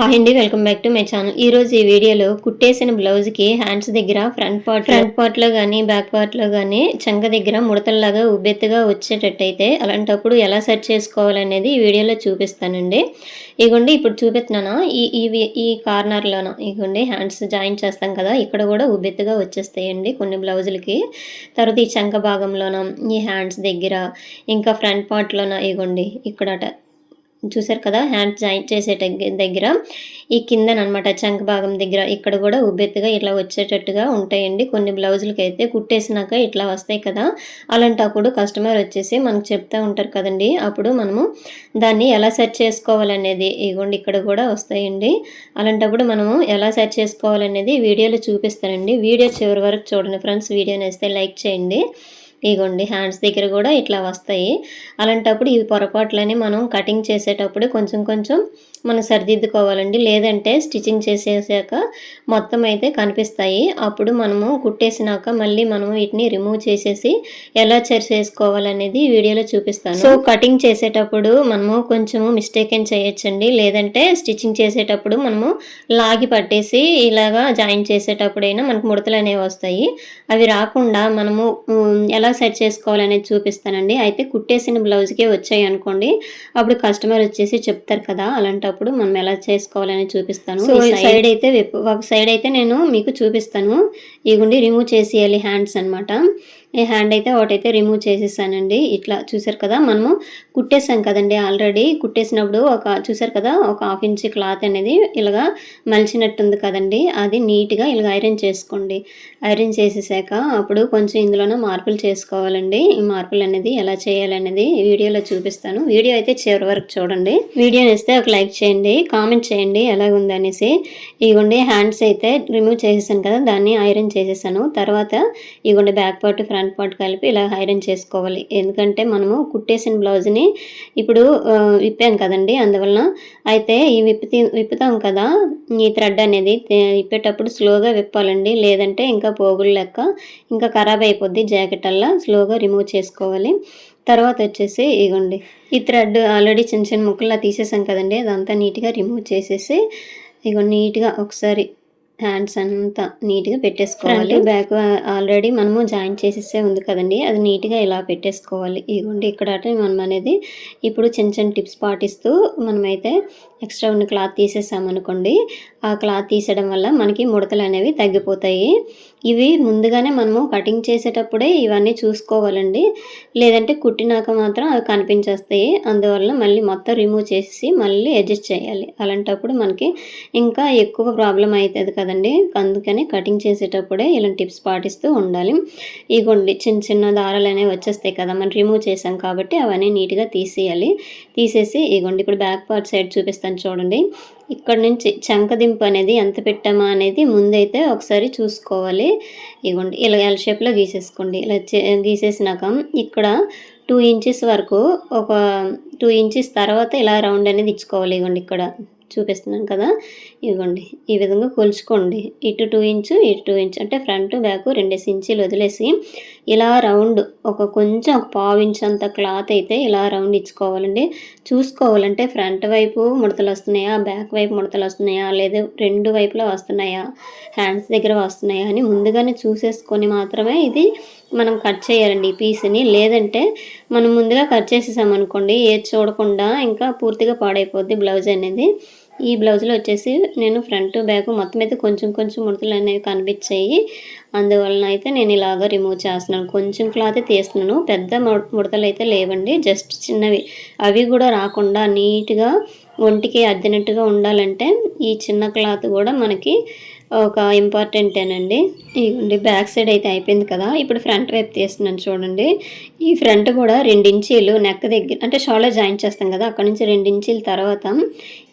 Hi అండి welcome back to my channel. ఈ రోజు ఈ వీడియోలో కుట్టేసిన బ్లౌజ్కి హ్యాండ్స్ దగ్గర ఫ్రంట్ పార్ట్ ఫ్రంట్ పార్ట్లో కానీ బ్యాక్ పార్ట్లో కానీ చంక దగ్గర ముడతల్లాగా ఉబ్బెత్తుగా వచ్చేటట్టయితే అలాంటప్పుడు ఎలా సెట్ చేసుకోవాలనేది ఈ వీడియోలో చూపిస్తానండి. ఇగోండి ఇప్పుడు చూపిస్తున్నాను ఈ ఈ ఈ కార్నర్ ఇగోండి హ్యాండ్స్ జాయిన్ చేస్తాం కదా ఇక్కడ కూడా ఉబ్బెత్తుగా వచ్చేస్తాయండి కొన్ని బ్లౌజులకి. తర్వాత ఈ చంక భాగంలోన ఈ హ్యాండ్స్ దగ్గర ఇంకా ఫ్రంట్ పార్ట్లోన ఇగోండి ఇక్కడ చూసారు కదా? హ్యాండ్ జాయింట్ చేసే దగ్గర ఈ కిందనమాట చంక భాగం దగ్గర ఇక్కడ కూడా ఉబ్బెత్తుగా ఇట్లా వచ్చేటట్టుగా ఉంటాయండి. కొన్ని బ్లౌజులకి అయితే కుట్టేసినాక ఇట్లా వస్తాయి కదా? అలాంటప్పుడు కస్టమర్ వచ్చేసి మనకు చెప్తూ ఉంటారు కదండి. అప్పుడు మనము దాన్ని ఎలా సెట్ చేసుకోవాలనేది ఇగోండి ఇక్కడ కూడా వస్తాయండి. అలాంటప్పుడు మనము ఎలా సెట్ చేసుకోవాలనేది వీడియోలో చూపిస్తానండి. వీడియో చివరి వరకు చూడండి ఫ్రెండ్స్. వీడియోని వేస్తే లైక్ చేయండి. ఇగోండి హ్యాండ్స్ దగ్గర కూడా ఇట్లా వస్తాయి. అలాంటప్పుడు ఇవి పొరపాట్లని మనం కటింగ్ చేసేటప్పుడు కొంచెం కొంచెం మనం సరిదిద్దుకోవాలండి. లేదంటే స్టిచ్చింగ్ చేసేసాక మొత్తం అయితే కనిపిస్తాయి. అప్పుడు మనము కుట్టేసినాక మళ్ళీ మనం వీటిని రిమూవ్ చేసేసి ఎలా చేసుకోవాలనేది వీడియోలో చూపిస్తాను. సో కటింగ్ చేసేటప్పుడు మనము కొంచెము మిస్టేక్ ఏం చేయొచ్చండి. లేదంటే స్టిచ్చింగ్ చేసేటప్పుడు మనము లాగి పట్టేసి ఇలాగా జాయిన్ చేసేటప్పుడైనా మనకు ముడతలు అనేవి వస్తాయి. అవి రాకుండా మనము ఎలా సెట్ చేసుకోవాలనేది చూపిస్తానండి. అయితే కుట్టేసిన బ్లౌజ్కే వచ్చాయి అనుకోండి. అప్పుడు కస్టమర్ వచ్చేసి చెప్తారు కదా అలాంటప్పుడు మనం ఎలా చేసుకోవాలని చూపిస్తాను. ఈ సైడ్ అయితే ఒక సైడ్ అయితే నేను మీకు చూపిస్తాను. ఇగుండి రిమూవ్ చేసేయాలి హ్యాండ్స్ అన్నమాట. ఈ హ్యాండ్ అయితే ఒకటైతే రిమూవ్ చేసేసానండి. ఇట్లా చూసారు కదా మనము కుట్టేసాం కదండి ఆల్రెడీ కుట్టేసినప్పుడు ఒక చూసారు కదా ఒక హాఫ్ ఇంచ్ క్లాత్ అనేది ఇలాగా మలిచినట్టుంది కదండి. అది నీట్గా ఇలాగ ఐరన్ చేసుకోండి. ఐరన్ చేసేసాక అప్పుడు కొంచెం ఇందులోనే మార్పులు చేసుకోవాలండి. ఈ మార్పులు అనేది ఎలా చేయాలనేది వీడియోలో చూపిస్తాను. వీడియో అయితే చివరి వరకు చూడండి. వీడియో ఇస్తే ఒక లైక్ చేయండి కామెంట్ చేయండి ఎలా ఉంది అనేసి. ఇగోండి హ్యాండ్స్ అయితే రిమూవ్ చేసేసాను కదా దాన్ని ఐరన్ చేసేసాను. తర్వాత ఇగోండి బ్యాక్ పార్ట్ ఫ్రంట్ పార్ట్ కలిపి ఇలా ఐరన్ చేసుకోవాలి. ఎందుకంటే మనము కుట్టేసిన బ్లౌజ్ని ఇప్పుడు విప్పాం కదండి. అందువలన అయితే ఈ విప్పి విప్పుతాం కదా. ఈ థ్రెడ్ అనేది విప్పేటప్పుడు స్లోగా విప్పాలండి. లేదంటే ఇంకా పోగులు లెక్క ఇంకా ఖరాబ్ అయిపోద్ది జాకెట్ అల్లా. స్లోగా రిమూవ్ చేసుకోవాలి. తర్వాత వచ్చేసి ఇగోండి. ఈ థ్రెడ్ ఆల్రెడీ చిన్న చిన్న ముక్కల్లా తీసేసాం కదండి. అదంతా నీట్గా రిమూవ్ చేసేసి ఇగో నీట్గా ఒకసారి హ్యాండ్స్ అంతా నీట్గా పెట్టేసుకోవాలి. బ్యాక్ ఆల్రెడీ మనము జాయిన్ చేసేసే ఉంది కదండి. అది నీట్గా ఇలా పెట్టేసుకోవాలి. ఇదిగోండి ఇక్కడ అటే మనం అనేది ఇప్పుడు చిన్న చిన్న టిప్స్ పాటిస్తూ మనమైతే ఎక్స్ట్రా ఉన్న క్లాత్ తీసేసామనుకోండి ఆ క్లాత్ తీసేయడం వల్ల మనకి ముడతలు అనేవి తగ్గిపోతాయి. ఇవి ముందుగానే మనము కటింగ్ చేసేటప్పుడే ఇవన్నీ చూసుకోవాలండి. లేదంటే కుట్టినాక మాత్రం అవి కనిపించేస్తాయి. అందువల్ల మళ్ళీ మొత్తం రిమూవ్ చేసి మళ్ళీ అడ్జస్ట్ చేయాలి. అలాంటప్పుడు మనకి ఇంకా ఎక్కువ ప్రాబ్లం అవుతుంది కదండి. అందుకని కటింగ్ చేసేటప్పుడే ఇలాంటి టిప్స్ పాటిస్తూ ఉండాలి. ఇగోండి చిన్న చిన్న దారాలు అనేవి వచ్చేస్తాయి కదా మనం రిమూవ్ చేసాం కాబట్టి అవన్నీ నీట్గా తీసేయాలి. తీసేసి ఇగోండి ఇప్పుడు బ్యాక్ పార్ట్ సైడ్ చూపిస్తాను చూడండి. ఇక్కడ నుంచి చంకదింపు అనేది ఎంత పెట్టామా అనేది ముందైతే ఒకసారి చూసుకోవాలి. ఇవ్వండి ఇలా ఎల్ షేప్లో గీసేసుకోండి. ఇలా చే- గీసేసినాక ఇక్కడ టూ ఇంచెస్ వరకు ఒక టూ ఇంచెస్ తర్వాత ఇలా రౌండ్ అనేది ఇచ్చుకోవాలి. ఇగోండి ఇక్కడ. చూపిస్తున్నాను కదా. ఇదిగోండి ఈ విధంగా కొలుచుకోండి. ఇటు టూ ఇంచు ఇటు టూ ఇంచు అంటే ఫ్రంట్ బ్యాక్ రెండేసి ఇంచీలు వదిలేసి ఇలా రౌండ్ ఒక కొంచెం ఒక పావు ఇంచ్ అంత క్లాత్ అయితే ఇలా రౌండ్ ఇచ్చుకోవాలండి. చూసుకోవాలంటే ఫ్రంట్ వైపు ముడతలు వస్తున్నాయా బ్యాక్ వైపు ముడతలు వస్తున్నాయా లేదా రెండు వైపులా వస్తున్నాయా హ్యాండ్స్ దగ్గర వస్తున్నాయా అని ముందుగానే చూసేసుకొని మాత్రమే ఇది మనం కట్ చేయాలండి ఈ పీస్ని లేదంటే మనం ముందుగా కట్ చేసేసామనుకోండి ఏది చూడకుండా ఇంకా పూర్తిగా పాడైపోద్ది బ్లౌజ్ అనేది. ఈ బ్లౌజ్లో వచ్చేసి నేను ఫ్రంట్ బ్యాక్ మొత్తం అయితే కొంచెం కొంచెం ముడతలు అనేవి కనిపించాయి. అందువలన అయితే నేను ఇలాగ రిమూవ్ చేస్తున్నాను. కొంచెం క్లాత్ తీస్తున్నాను. పెద్ద ముడతలు అయితే లేవండి. జస్ట్ చిన్నవి. అవి కూడా రాకుండా నీట్గా ఒంటికి అద్దినట్టుగా ఉండాలంటే ఈ చిన్న క్లాత్ కూడా మనకి ఒక ఇంపార్టెంటేనండి ఇదిగోండి బ్యాక్ సైడ్ అయితే అయిపోయింది కదా. ఇప్పుడు ఫ్రంట్ వైపు తీస్తున్నాను చూడండి. ఈ ఫ్రంట్ కూడా రెండించీలు నెక్ దగ్గర అంటే షోల్డర్ జాయిన్ చేస్తాం కదా అక్కడ నుంచి రెండు ఇంచీల తర్వాత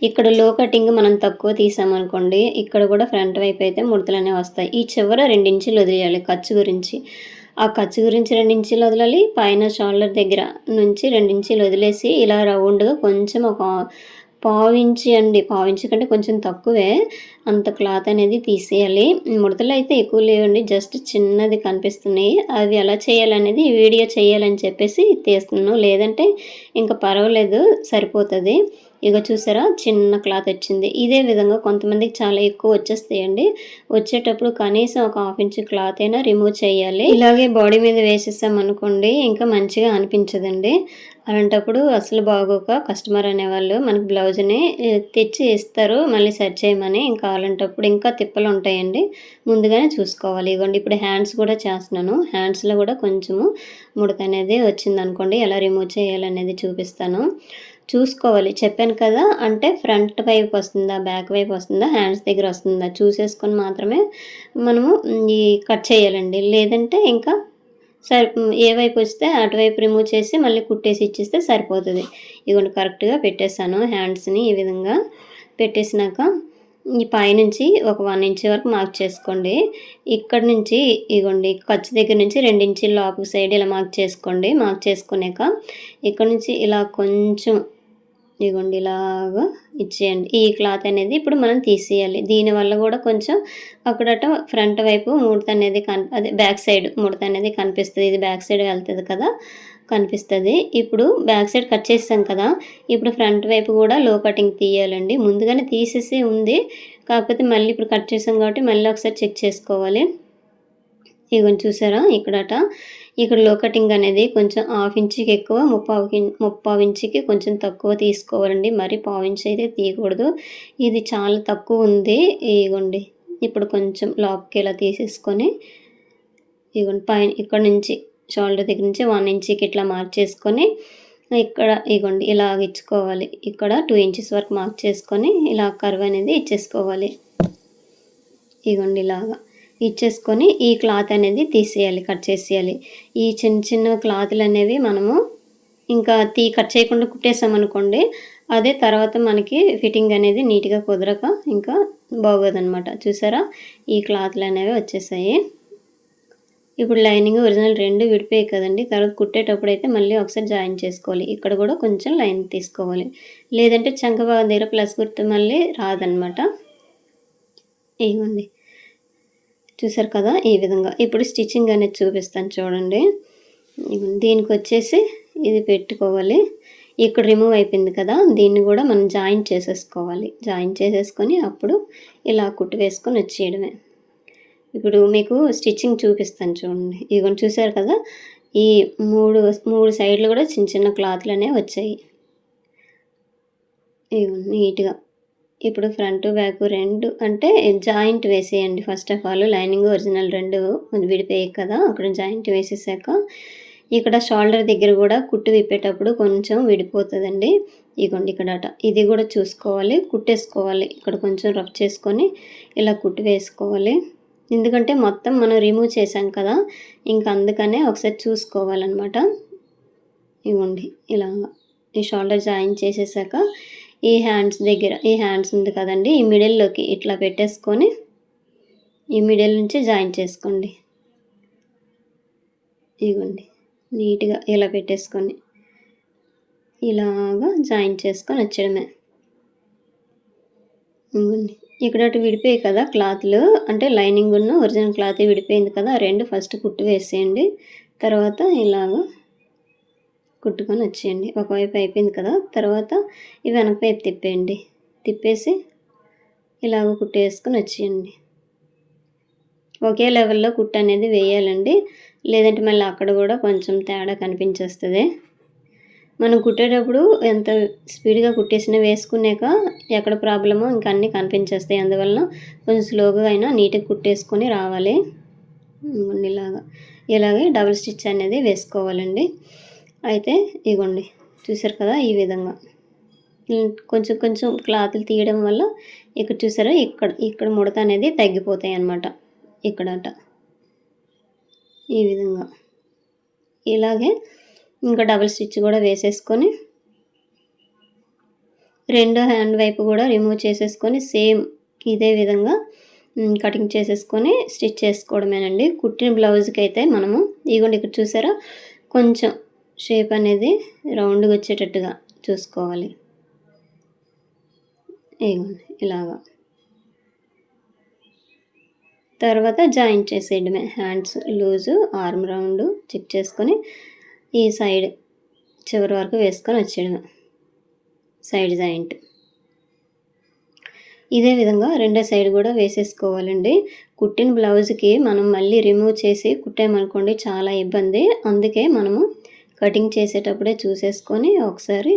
ఇక్కడ లో కటింగ్ మనం తక్కువ తీసామనుకోండి ఇక్కడ కూడా ఫ్రంట్ వైపు అయితే ముడతలు అనేవి వస్తాయి. ఈ చివర రెండు ఇంచీలు వదిలేయాలి ఖర్చు గురించి. ఆ ఖర్చు గురించి రెండు ఇంచీలు వదలాలి పైన షోల్డర్ దగ్గర నుంచి రెండు ఇంచీలు వదిలేసి ఇలా రౌండ్గా కొంచెం ఒక పావించి అండి పావించి కంటే కొంచెం తక్కువే. అంత క్లాత్ అనేది తీసేయాలి. ముడతలు అయితే ఎక్కువ లేవండి. జస్ట్ చిన్నది కనిపిస్తున్నాయి. అవి ఎలా చేయాలనేది వీడియో చేయాలని చెప్పేసి తీస్తున్నాను. లేదంటే ఇంకా పర్వాలేదు సరిపోతుంది. ఇక చూసారా చిన్న క్లాత్ వచ్చింది. ఇదే విధంగా కొంతమందికి చాలా ఎక్కువ వచ్చేస్తాయండి. వచ్చేటప్పుడు కనీసం ఒక హాఫ్ ఇంచ్ క్లాత్ అయినా రిమూవ్ చేయాలి. ఇలాగే బాడీ మీద వేసేసాం అనుకోండి ఇంకా మంచిగా అనిపించదండి. అలాంటప్పుడు అసలు బాగోక కస్టమర్ అనేవాళ్ళు మనకు బ్లౌజ్ని తెచ్చి ఇస్తారు మళ్ళీ సెట్ చేయమని ఇంకా అలాంటప్పుడు ఇంకా తిప్పలు ఉంటాయండి. ముందుగానే చూసుకోవాలి. ఇవ్వండి ఇప్పుడు హ్యాండ్స్ కూడా చేస్తున్నాను. హ్యాండ్స్లో కూడా కొంచెము ముడత అనేది వచ్చింది అనుకోండి ఎలా రిమూవ్ చేయాలనేది చూపిస్తాను. చూసుకోవాలి. చెప్పాను కదా అంటే ఫ్రంట్ వైపు వస్తుందా బ్యాక్ వైపు వస్తుందా హ్యాండ్స్ దగ్గర వస్తుందా చూసేసుకొని మాత్రమే మనము ఈ కట్ చేయాలండి. లేదంటే ఇంకా సరి ఏ వైపు వస్తే అటువైపు రిమూవ్ చేసి మళ్ళీ కుట్టేసి ఇచ్చేస్తే సరిపోతుంది. ఇదిగోండి కరెక్ట్గా పెట్టేశాను. హ్యాండ్స్ని ఈ విధంగా పెట్టేసినాక ఈ పైనుంచి ఒక వన్ ఇంచ్ వరకు మార్క్ చేసుకోండి. ఇక్కడ నుంచి ఇగోండి ఖర్చు దగ్గర నుంచి రెండు ఇంచుల లోపు సైడ్ ఇలా మార్క్ చేసుకోండి. మార్క్ చేసుకున్నాక ఇక్కడ నుంచి ఇలా కొంచెం ఇదిగోండి ఇలాగా ఇచ్చేయండి. ఈ క్లాత్ అనేది ఇప్పుడు మనం తీసేయాలి. దీనివల్ల కూడా కొంచెం అక్కడట ఫ్రంట్ వైపు ముడత అనేది కన్ అదే బ్యాక్ సైడ్ ముడత అనేది కనిపిస్తుంది. ఇది బ్యాక్ సైడ్ వెళ్తుంది కదా కనిపిస్తుంది. ఇప్పుడు బ్యాక్ సైడ్ కట్ చేసాం కదా ఇప్పుడు ఫ్రంట్ వైపు కూడా లో కటింగ్ తీయాలండి. ముందుగానే తీసేసి ఉంది. కాకపోతే మళ్ళీ ఇప్పుడు కట్ చేసాం కాబట్టి మళ్ళీ ఒకసారి చెక్ చేసుకోవాలి. ఇవన్నీ చూసారా ఇక్కడట ఇక్కడ లో కటింగ్ అనేది కొంచెం హాఫ్ ఇంచుకి ఎక్కువ ముప్పావు ముప్పావు ఇంచుకి కొంచెం తక్కువ తీసుకోవాలండి. మరి పావు ఇంచు అయితే తీయకూడదు. ఇది చాలా తక్కువ ఉంది. ఇగోండి. ఇప్పుడు కొంచెం లోపలికి ఇలా తీసేసుకొని ఇగోండి పైన ఇక్కడ నుంచి షోల్డర్ దగ్గర నుంచి వన్ ఇంచుకి ఇట్లా మార్క్ చేసుకొని ఇక్కడ ఇగోండి ఇలా ఇచ్చుకోవాలి. ఇక్కడ టూ ఇంచెస్ వరకు మార్క్ చేసుకొని ఇలా కర్వ్ అనేది ఇచ్చేసుకోవాలి. ఇగోండి ఇలాగా. ఇచ్చేసుకొని ఈ క్లాత్ అనేది తీసేయాలి కట్ చేసేయాలి. ఈ చిన్న చిన్న క్లాతులు అనేవి మనము ఇంకా తీ కట్ చేయకుండా కుట్టేసామనుకోండి అదే తర్వాత మనకి ఫిట్టింగ్ అనేది నీట్గా కుదరక ఇంకా బాగోదనమాట చూసారా? ఈ క్లాత్లు అనేవి వచ్చేసాయి. ఇప్పుడు లైనింగ్ ఒరిజినల్ రెండు విడిపోయాయి కదండి తర్వాత కుట్టేటప్పుడు అయితే మళ్ళీ ఒకసారి జాయిన్ చేసుకోవాలి. ఇక్కడ కూడా కొంచెం లైన్ తీసుకోవాలి. లేదంటే చంక భాగం దగ్గర ప్లస్ గుర్తు మళ్ళీ రాదనమాట ఏముంది చూసారు కదా ఈ విధంగా. ఇప్పుడు స్టిచ్చింగ్ అనేది చూపిస్తాను చూడండి. దీనికి వచ్చేసి ఇది పెట్టుకోవాలి. ఇక్కడ రిమూవ్ అయిపోయింది కదా దీన్ని కూడా మనం జాయిన్ చేసేసుకోవాలి. జాయిన్ చేసేసుకొని అప్పుడు ఇలా కుట్టు వేసుకొని వచ్చేయడమే. ఇప్పుడు మీకు స్టిచ్చింగ్ చూపిస్తాను చూడండి. ఇదిగోండి చూసారు కదా ఈ మూడు మూడు సైడ్లు కూడా చిన్న చిన్న క్లాత్లు అనేవి వచ్చాయి. ఇవి నీట్గా. ఇప్పుడు ఫ్రంట్ బ్యాక్ రెండు అంటే జాయింట్ వేసేయండి. First of all lining original రెండు విడిపోయాయి కదా అక్కడ జాయింట్ వేసేసాక ఇక్కడ షోల్డర్ దగ్గర కూడా కుట్టు విప్పేటప్పుడు కొంచెం విడిపోతుందండి. ఇగోండి అట. ఇది కూడా చూసుకోవాలి కుట్టేసుకోవాలి. ఇక్కడ కొంచెం రఫ్ చేసుకొని ఇలా కుట్టు వేసుకోవాలి. ఎందుకంటే మొత్తం మనం రిమూవ్ చేసాం కదా ఇంకా అందుకనే ఒకసారి చూసుకోవాలన్నమాట. ఇవ్వండి ఇలా ఈ షోల్డర్ జాయిన్ చేసేసాక ఈ హ్యాండ్స్ దగ్గర ఈ హ్యాండ్స్ ఉంది కదండి ఈ మిడిల్లోకి ఇట్లా పెట్టేసుకొని ఈ మిడిల్ నుంచి జాయిన్ చేసుకోండి. ఇవ్వండి నీట్గా ఇలా పెట్టేసుకొని ఇలాగా జాయిన్ చేసుకొని వచ్చడమే ఇవ్వండి ఇక్కడ అటు విడిపోయాయి కదా క్లాత్లు అంటే లైనింగ్ ఉన్న ఒరిజినల్ క్లాత్ విడిపోయింది కదా రెండు ఫస్ట్ కుట్టు వేసేయండి. తర్వాత ఇలాగా కుట్టుకొని వచ్చేయండి. ఒకవైపు అయిపోయింది కదా తర్వాత ఈ వెనక వైపు తిప్పేయండి. తిప్పేసి ఇలాగ కుట్టేసుకొని వచ్చేయండి. ఒకే లెవెల్లో కుట్టు అనేది వేయాలండి. లేదంటే మళ్ళీ అక్కడ కూడా కొంచెం తేడా కనిపించేస్తుంది. మనం కుట్టేటప్పుడు ఎంత స్పీడ్గా కుట్టేసినా వేసుకున్నాక ఎక్కడ ప్రాబ్లమో ఇంకా అన్నీ కనిపించేస్తాయి. అందువలన కొంచెం స్లోగా అయినా నీట్గా కుట్టేసుకొని రావాలి. ఇలాగా. ఇలాగే డబుల్ స్టిచ్ అనేది వేసుకోవాలండి. అయితే ఇగోండి చూసారు కదా ఈ విధంగా. కొంచెం కొంచెం క్లాతులు తీయడం వల్ల ఇక్కడ చూసారా ఇక్కడ ఇక్కడ ముడత అనేది తగ్గిపోతాయి అన్నమాట ఇక్కడట. ఈ విధంగా. ఇలాగే ఇంకా డబుల్ స్టిచ్ కూడా వేసేసుకొని రెండో హ్యాండ్ వైపు కూడా రిమూవ్ చేసేసుకొని సేమ్ ఇదే విధంగా కటింగ్ చేసేసుకొని స్టిచ్ చేసుకోవడమేనండి. కుట్టిన బ్లౌజ్కి అయితే మనము ఇదిగోండి ఇక్కడ చూసారా కొంచెం షేప్ అనేది రౌండ్గా వచ్చేటట్టుగా చూసుకోవాలి. ఇలాగా. తర్వాత joint చేసేయడమే. Hands loose arm round check చేసుకొని ఈ సైడ్ చివరి వరకు వేసుకొని వచ్చేయడమే. Side joint. ఇదే విధంగా రెండో సైడ్ కూడా వేసేసుకోవాలండి. కుట్టిన బ్లౌజ్కి మనం మళ్ళీ రిమూవ్ చేసి కుట్టామనుకోండి చాలా ఇబ్బంది. అందుకే మనము కటింగ్ చేసేటప్పుడే చూసేసుకొని ఒకసారి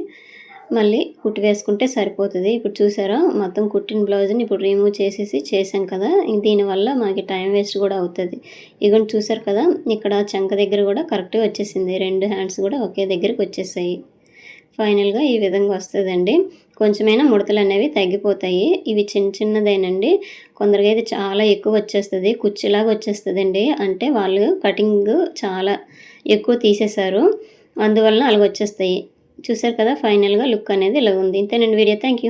మళ్ళీ కుట్టి వేసుకుంటే సరిపోతుంది. ఇప్పుడు చూసారా? మొత్తం కుట్టిన బ్లౌజ్ని ఇప్పుడు రిమూవ్ చేసేసి చేసాం కదా? దీనివల్ల మనకి టైం వేస్ట్ కూడా అవుతుంది. ఇగోండి చూసారు కదా? ఇక్కడ చంక దగ్గర కూడా కరెక్ట్గా వచ్చేసింది. రెండు హ్యాండ్స్ కూడా ఒకే దగ్గరికి వచ్చేసాయి. ఫైనల్గా ఈ విధంగా వస్తుందండి. కొంచెమైనా ముడతలు అనేవి తగ్గిపోతాయి. ఇవి చిన్న చిన్నదేనండి. కొందరికి అయితే చాలా ఎక్కువ వచ్చేస్తుంది. కుర్చీలాగా వచ్చేస్తుందండి. అంటే వాళ్ళు కటింగ్ చాలా ఎక్కువ తీసేశారు. అందువలన అలాగ వచ్చేస్తాయి చూసారు కదా ఫైనల్గా లుక్ అనేది ఇలా ఉంది. ఇంతేనండి వీడియో. Thank you